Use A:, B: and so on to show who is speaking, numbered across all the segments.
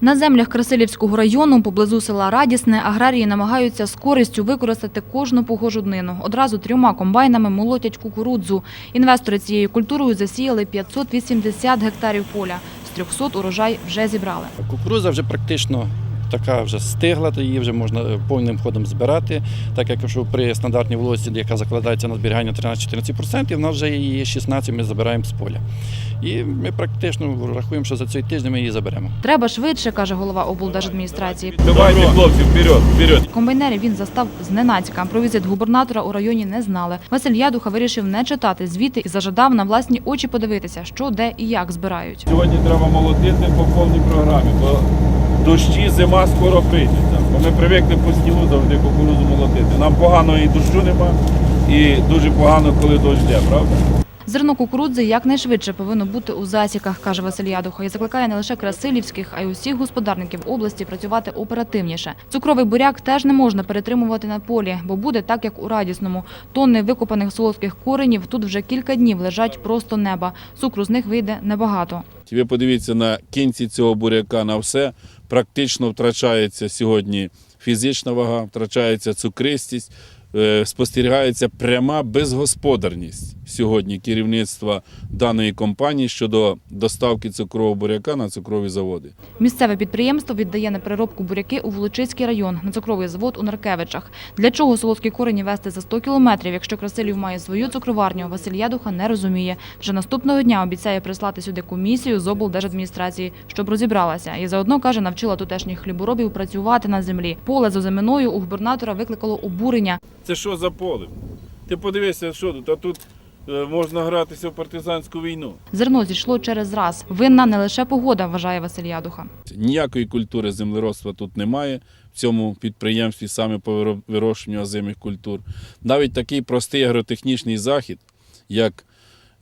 A: На землях Красилівського району поблизу села Радісне аграрії намагаються з користю використати кожну погожу днину. Одразу трьома комбайнами молотять кукурудзу. Інвестори цією культурою засіяли 580 гектарів поля. З 300 урожай вже зібрали.
B: Кукуруза вже практично така вже стигла, то її вже можна е, повним ходом збирати. Так як якщо при стандартній вологості, яка закладається на зберігання 13-14%, в нас вже її 16 ми забираємо з поля. І ми практично рахуємо, що за цей тиждень ми її заберемо.
A: Треба швидше, каже голова облдержадміністрації.
C: Давайте, хлопці, вперед, вперед.
A: Комбайнерів він застав зненацька. Про візит губернатора у районі не знали. Василь Ядуха вирішив не читати звіти і зажадав на власні очі подивитися, що, де і як збирають.
C: Сьогодні треба молотити по повній програмі, бо дощі, зима скоро прийдеться. Бо ми привикли по снігу завжди кукурудзу молотити. Нам погано і дощу нема, і дуже погано, коли дощ йде, правда?
A: Зерно кукурудзи якнайшвидше повинно бути у засіках, каже Василь Ядуха, і закликає не лише красилівських, а й усіх господарників області працювати оперативніше. Цукровий буряк теж не можна перетримувати на полі, бо буде так, як у радісному. Тонни викопаних солодких коренів тут вже кілька днів лежать просто неба. Цукру з них вийде небагато.
C: Ви подивіться на кінці цього буряка на все. Практично втрачається сьогодні фізична вага, втрачається цукристість, е, спостерігається пряма безгосподарність сьогодні керівництва даної компанії щодо доставки цукрового буряка на цукрові заводи.
A: Місцеве підприємство віддає на переробку буряки у Волочиський район на цукровий завод у Наркевичах. Для чого солодкі корені вести за 100 кілометрів, якщо Красилів має свою цукроварню, Василь Ядуха не розуміє. Вже наступного дня обіцяє прислати сюди комісію з облдержадміністрації, щоб розібралася. І заодно, каже, навчила тутешніх хліборобів працювати на землі. Поле з озиминою у губернатора викликало обурення.
C: Це що за поле? Ти подивися, що тут, а тут можна гратися в партизанську війну.
A: Зерно зійшло через раз. Винна не лише погода, вважає Василь Ядуха.
C: Ніякої культури землеробства тут немає в цьому підприємстві саме по виро- вирощуванню озимих культур. Навіть такий простий агротехнічний захід, як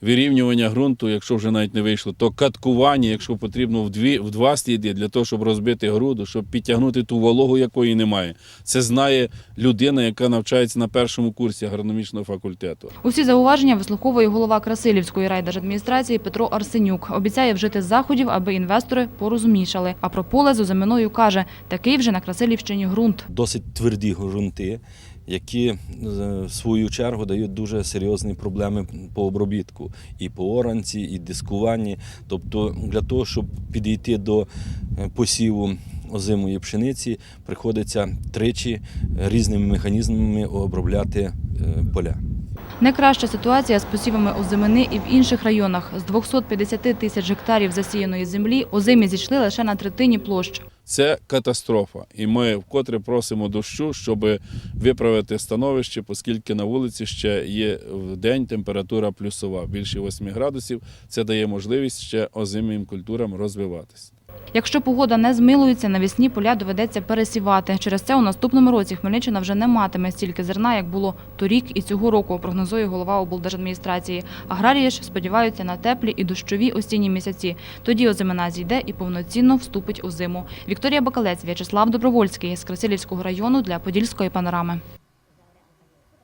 C: вирівнювання ґрунту, якщо вже навіть не вийшло, то каткування, якщо потрібно в, дві, в два сліди для того, щоб розбити груду, щоб підтягнути ту вологу, якої немає. Це знає людина, яка навчається на першому курсі агрономічного факультету.
A: Усі зауваження вислуховує голова Красилівської райдержадміністрації Петро Арсенюк. Обіцяє вжити заходів, аби інвестори порозумнішали. А про поле з озиминою каже, такий вже на Красилівщині ґрунт.
D: досить тверді ґрунти, які е, в свою чергу дають дуже серйозні проблеми по обробітку і по оранці, і дискуванні. Тобто для того, щоб підійти до е, посіву озимої пшениці, приходиться тричі різними механізмами обробляти е, поля.
A: Найкраща ситуація з посівами озимини і в інших районах. З 250 тисяч гектарів засіяної землі озимі зійшли лише на третині площ.
C: Це катастрофа, і ми вкотре просимо дощу, щоб виправити становище, оскільки на вулиці ще є в день температура плюсова більше 8 градусів. Це дає можливість ще озимим культурам розвиватися.
A: Якщо погода не змилується, навісні поля доведеться пересівати. Через це у наступному році Хмельниччина вже не матиме стільки зерна, як було торік і цього року, прогнозує голова облдержадміністрації. Аграрії ж сподіваються на теплі і дощові осінні місяці. Тоді озимина зійде і повноцінно вступить у зиму. Вікторія Бакалець, В'ячеслав Добровольський з Красилівського району для Подільської панорами.